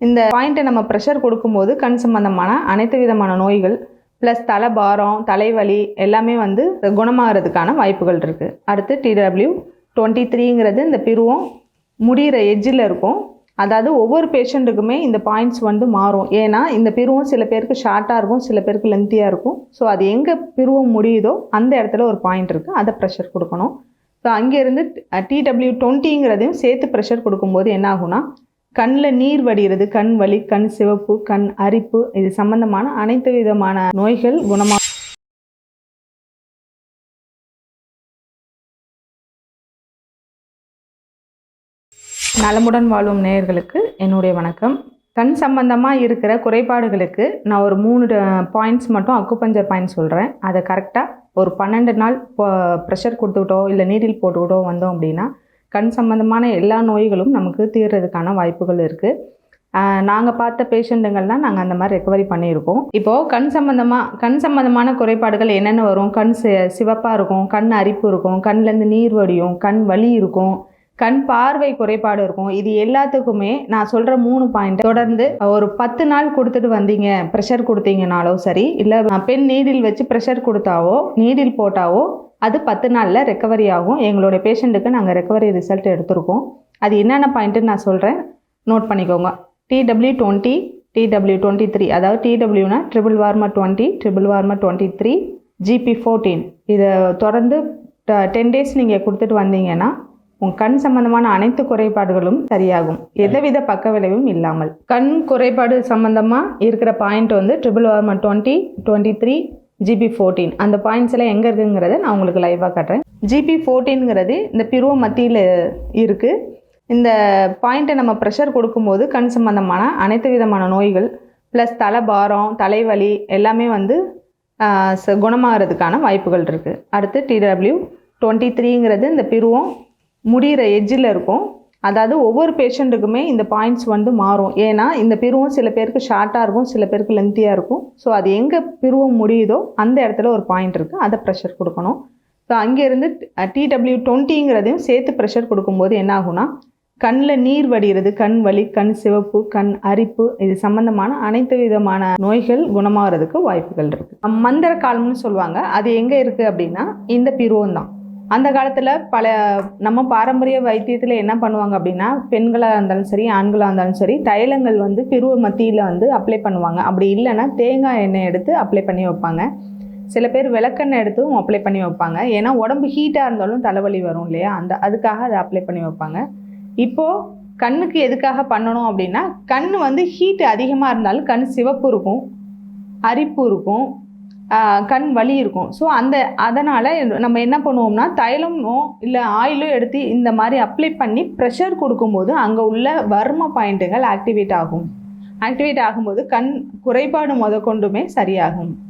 இந்த பாயிண்ட்டை நம்ம ப்ரெஷர் கொடுக்கும்போது கண் சம்பந்தமான அனைத்து விதமான நோய்கள் ப்ளஸ் தலை பாரம் தலைவலி எல்லாமே வந்து குணமாகிறதுக்கான வாய்ப்புகள் இருக்குது அடுத்து டிடபிள்யூ டுவெண்ட்டி த்ரீங்கிறது இந்த பிருவம் முடிகிற எஜ்ஜில் இருக்கும். அதாவது ஒவ்வொரு பேஷண்ட்டுக்குமே இந்த பாயிண்ட்ஸ் வந்து மாறும். ஏன்னா இந்த பிருவம் சில பேருக்கு ஷார்ட்டாக இருக்கும் சில பேருக்கு லென்த்தியாக இருக்கும். ஸோ அது எங்கே பிருவம் முடியுதோ அந்த இடத்துல ஒரு பாயிண்ட் இருக்குது அதை ப்ரெஷர் கொடுக்கணும். ஸோ அங்கேருந்து டிடபிள்யூ டுவெண்ட்டிங்கிறதையும் சேர்த்து ப்ரெஷர் கொடுக்கும்போது என்ன ஆகும்னா கண்ணில் நீர் வடிகிறது கண் வலி கண் சிவப்பு கண் அரிப்பு இது சம்பந்தமான அனைத்து விதமான நோய்கள் குணமாக நலமுடன் வாழும் நேயர்களுக்கு என்னுடைய வணக்கம். கண் சம்பந்தமாக இருக்கிற குறைபாடுகளுக்கு நான் ஒரு மூணு பாயிண்ட்ஸ் மட்டும் அக்குபஞ்சர் பாயிண்ட் சொல்கிறேன் அதை கரெக்டாக ஒரு பன்னெண்டு நாள் ப்ரெஷர் கொடுத்துக்கிட்டோ இல்லை நீரில் போட்டுக்கிட்டோ வந்தோம் அப்படின்னா கண் சம்மந்தமான எல்லா நோய்களும் நமக்கு தீர்றதுக்கான வாய்ப்புகள் இருக்குது நாங்கள் பார்த்த பேஷண்ட்டுங்கள்லாம் நாங்கள் அந்த மாதிரி ரெக்கவரி பண்ணியிருக்கோம். இப்போது கண் சம்மந்தமாக கண் சம்மந்தமான குறைபாடுகள் என்னென்ன வரும்? கண் சிவப்பாக இருக்கும் கண் அரிப்பு இருக்கும் கண்லேருந்து நீர் வடியும் கண் வலி இருக்கும். கண் பார்வை குறைபாடு இருக்கும். இது எல்லாத்துக்குமே நான் சொல்கிற மூணு பாயிண்ட் தொடர்ந்து ஒரு பத்து நாள் கொடுத்துட்டு வந்தீங்க ப்ரெஷர் கொடுத்தீங்கனாலோ சரி இல்லை பெண் நீடில் வச்சு ப்ரெஷர் கொடுத்தாவோ நீடில் போட்டாவோ அது பத்து நாளில் ரெக்கவரி ஆகும். எங்களுடைய பேஷண்ட்டுக்கு நாங்கள் ரெக்கவரி ரிசல்ட் எடுத்திருக்கோம். அது என்னென்ன பாயிண்ட்டுன்னு நான் சொல்கிறேன் நோட் பண்ணிக்கோங்க. TW twenty TW twenty three அதாவது டிடபிள்யூனா triple warmer twenty triple warmer twenty three GB fourteen இதை தொடர்ந்து டென் டேஸ் நீங்கள் கொடுத்துட்டு வந்தீங்கன்னா உன் கண் சம்பந்தமான அனைத்து குறைபாடுகளும் சரியாகும். எந்தவித பக்க விளைவும் இல்லாமல். கண் குறைபாடு சம்பந்தமாக இருக்கிற பாயிண்ட் வந்து triple warmer twenty twenty three GB fourteen அந்த பாயிண்ட்ஸ் எல்லாம் எங்கே இருக்குங்கிறத நான் உங்களுக்கு லைவாக காட்டுறேன். ஜிபி ஃபோர்டீன்ங்கிறது இந்த பிருவ மத்தியில் இருக்குது இந்த பாயிண்ட்டை நம்ம ப்ரெஷர் கொடுக்கும்போது கண் சம்பந்தமான அனைத்து விதமான நோய்கள் ப்ளஸ் தலை பாரம் தலைவலி எல்லாமே வந்து குணமாகிறதுக்கான வாய்ப்புகள் இருக்குது அடுத்து டிடபிள்யூ டுவெண்ட்டி த்ரீங்கிறது இந்த பிருவம் முடிகிற எட்ஜில் இருக்கும். அதாவது ஒவ்வொரு பேஷண்ட்டுக்குமே இந்த பாயிண்ட்ஸ் வந்து மாறும். ஏன்னா இந்த பிருவம் சில பேருக்கு ஷார்ட்டாக இருக்கும் சில பேருக்கு லென்த்தியாக இருக்கும். ஸோ அது எங்கே பிருவம் முடியுதோ அந்த இடத்துல ஒரு பாயிண்ட் இருக்குது அதை ப்ரெஷர் கொடுக்கணும். ஸோ அங்கேருந்து டிடபிள்யூ டுவெண்ட்டிங்கிறதையும் சேர்த்து ப்ரெஷர் கொடுக்கும்போது என்ன ஆகும்னா கண்ணில் நீர் வடிகிறது கண் வலி கண் சிவப்பு கண் அரிப்பு இது சம்மந்தமான அனைத்து விதமான நோய்கள் குணமாகிறதுக்கு வாய்ப்புகள் இருக்குது மந்திர காலம்னு சொல்லுவாங்க. அது எங்கே இருக்குது அப்படின்னா இந்த பிருவம் தான். அந்த காலத்தில் பல நம்ம பாரம்பரிய வைத்தியத்தில் என்ன பண்ணுவாங்க அப்படின்னா பெண்களாக இருந்தாலும் சரி ஆண்களாக இருந்தாலும் சரி தைலங்கள் வந்து பிருவ மத்தியில் வந்து அப்ளை பண்ணுவாங்க. அப்படி இல்லைன்னா தேங்காய் எண்ணெய் எடுத்து அப்ளை பண்ணி வைப்பாங்க. சில பேர் விளக்கெண்ணெய் எடுத்தும் அப்ளை பண்ணி வைப்பாங்க. ஏன்னா உடம்பு ஹீட்டாக இருந்தாலும் தலைவலி வரும் இல்லையா? அந்த அதுக்காக அதை அப்ளை பண்ணி வைப்பாங்க. இப்போது கண்ணுக்கு எதுக்காக பண்ணணும் அப்படின்னா கண் வந்து ஹீட் அதிகமாக இருந்தாலும் கண் சிவப்பு இருக்கும் அரிப்பு இருக்கும். கண் வலி இருக்கும். ஸோ அந்த அதனால் நம்ம என்ன பண்ணுவோம்னா தைலமோ இல்லை ஆயிலோ எடுத்து இந்த மாதிரி அப்ளை பண்ணி ப்ரெஷர் கொடுக்கும்போது அங்கே உள்ள வர்ம பாயிண்ட்டுகள் ஆக்டிவேட் ஆகும். ஆக்டிவேட் ஆகும்போது கண் குறைபாடு முதற்கொண்டுமே சரியாகும்.